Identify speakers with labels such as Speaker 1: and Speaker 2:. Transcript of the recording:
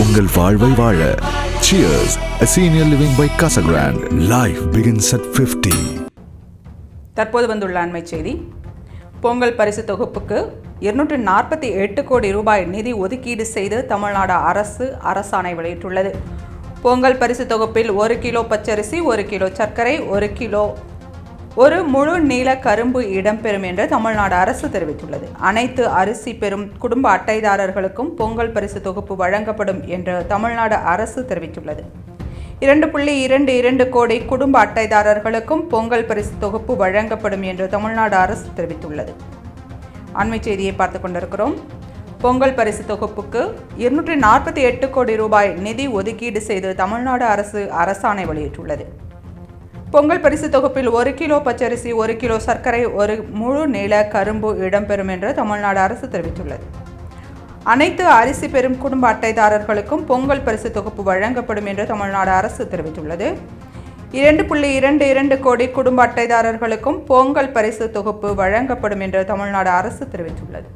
Speaker 1: உங்கள் வாழ்வை வாழ. Cheers senior living by Casagrand life begins at 50
Speaker 2: தற்போது வந்துள்ள அண்மை செய்தி. பொங்கல் பரிசு தொகுப்புக்கு இருநூற்று நாற்பத்தி எட்டு கோடி ரூபாய் நிதி ஒதுக்கீடு செய்து தமிழ்நாடு அரசு அரசாணை வெளியிட்டுள்ளது. பொங்கல் பரிசு தொகுப்பில் ஒரு கிலோ பச்சரிசி ஒரு கிலோ சர்க்கரை ஒரு கிலோ ஒரு முழு நீள கரும்பு இடம்பெறும் என்று தமிழ்நாடு அரசு தெரிவித்துள்ளது. அனைத்து அரிசி பெறும் குடும்ப அட்டைதாரர்களுக்கும் பொங்கல் பரிசு தொகுப்பு வழங்கப்படும் என்று தமிழ்நாடு அரசு தெரிவித்துள்ளது. இரண்டு புள்ளி இரண்டு இரண்டு கோடி குடும்ப அட்டைதாரர்களுக்கும் பொங்கல் பரிசு தொகுப்பு வழங்கப்படும் என்று தமிழ்நாடு அரசு தெரிவித்துள்ளது. அண்மை செய்தியை பார்த்து கொண்டிருக்கிறோம். பொங்கல் பரிசு தொகுப்புக்கு இருநூற்றி நாற்பத்தி எட்டு கோடி ரூபாய் நிதி ஒதுக்கீடு செய்து தமிழ்நாடு அரசு அரசாணை வெளியிட்டுள்ளது. பொங்கல் பரிசு தொகுப்பில் ஒரு கிலோ பச்சரிசி ஒரு கிலோ சர்க்கரை ஒரு முழு நீள கரும்பு இடம்பெறும் என்று தமிழ்நாடு அரசு தெரிவித்துள்ளது. அனைத்து அரிசி பெறும் குடும்ப அட்டைதாரர்களுக்கும் பொங்கல் பரிசு தொகுப்பு வழங்கப்படும் என்று தமிழ்நாடு அரசு தெரிவித்துள்ளது. இரண்டு புள்ளி இரண்டு இரண்டு கோடி குடும்ப அட்டைதாரர்களுக்கும் பொங்கல் பரிசு தொகுப்பு வழங்கப்படும் என்று தமிழ்நாடு அரசு தெரிவித்துள்ளது.